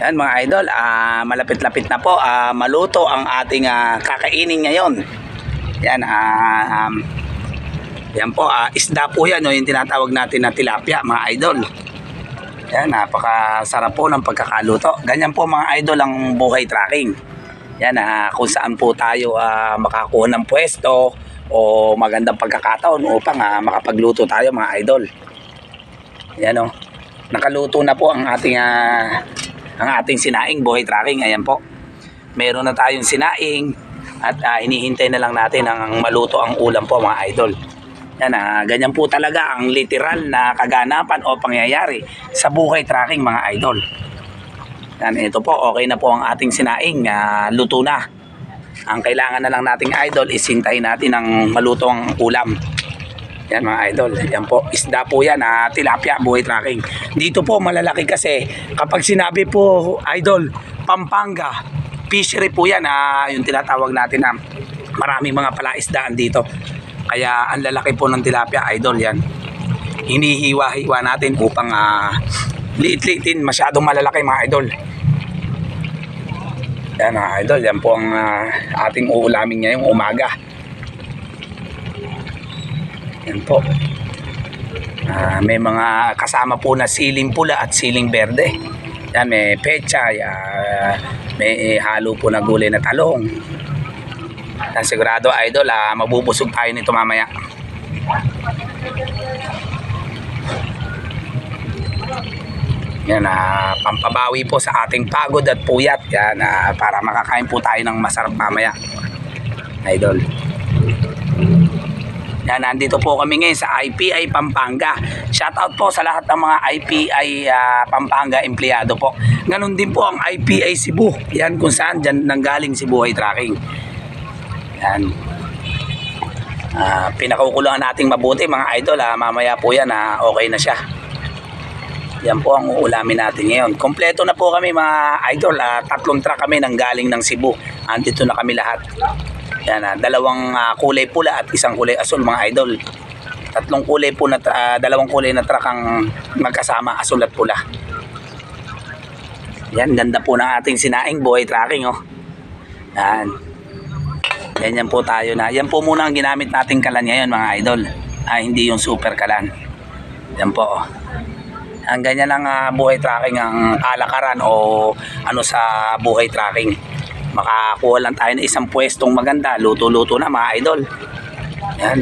Yan mga idol, ah, malapit-lapit na po ah, maluto ang ating ah, kakainin ngayon. Yan, ah, um, yan po, ah, isda po yan, no, yung tinatawag natin na tilapia mga idol. Yan, napakasarap po ng pagkakaluto. Ganyan po mga idol ang buhay tracking. Yan, ah, kung saan po tayo ah, makakuha ng pwesto o magandang pagkakataon upang ah, makapagluto tayo mga idol. Yan o. Nakaluto na po ang ating ah, ang ating sinaing buhay tracking. Ayan po. Meron na tayong sinaing at ah, hinihintay na lang natin ang maluto ang ulam po mga idol. Yan ah, ganyan po talaga ang literal na kaganapan o pangyayari sa buhay tracking mga idol. Yan, ito po, okay na po ang ating sinaing, ah, luto na. Ang kailangan na lang nating idol is hintayin natin ang maluto ang ulam. Yan mga idol, yan po, isda po yan, ah, tilapia, buhay tracking. Dito po malalaki kasi kapag sinabi po idol, Pampanga, fishery po yan, ah, yung tinatawag natin na maraming mga palaisdaan dito. Kaya ang lalaki po ng tilapia, idol yan. Hinihiwa-hiwa natin upang ah, liit-liitin, masyadong malalaki mga idol. Yan mga idol, yan po ang ah, ating uulamin ngayong umaga. Yan po. Ah, may mga kasama po na siling pula at siling berde. Yan, may pechay, ah, may halo po na gulay na talong. Yan, sigurado idol, ah, mabubusog tayo nito mamaya. Yan, ah, pampabawi po sa ating pagod at puyat. Yan, ah, para makakain po tayo ng masarap mamaya. Idol. Yan, nandito po kami ngayon sa IPI Pampanga. Shoutout po sa lahat ng mga IPI ah, Pampanga empleyado po. Ganon din po ang IPI Cebu. Yan kung saan dyan nanggaling si Buhay Tracking. Yan. Ah, pinakukulangan nating mabuti mga idol. ah. mamaya po yan, ah, okay na siya. Yan po ang uulamin natin ngayon. Kompleto na po kami mga idol. ah, tatlong truck kami nang ng Cebu. Andito na kami lahat. Yan, ah, dalawang ah, kulay pula at isang kulay asul mga idol. Tatlong kulay po na ah, dalawang kulay na truck ang magkasama asul at pula. Yan, ganda po ng ating sinaing buhay tracking oh. Yan. Yan yan po tayo na. Yan po muna ang ginamit nating kalan ngayon mga idol. Ah, hindi yung super kalan. Yan po oh. Ang ganyan lang ah, buhay tracking ang kalakaran o ano sa buhay tracking. Makakuha lang tayo ng isang pwestong maganda, luto-luto na mga idol. Yan.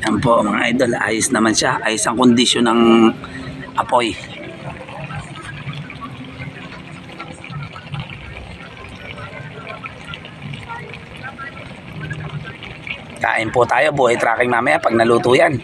Yan po mga idol, ayos naman siya. Ayos ang kondisyon ng apoy. Kain po tayo, buhay tracking mamaya pag naluto yan.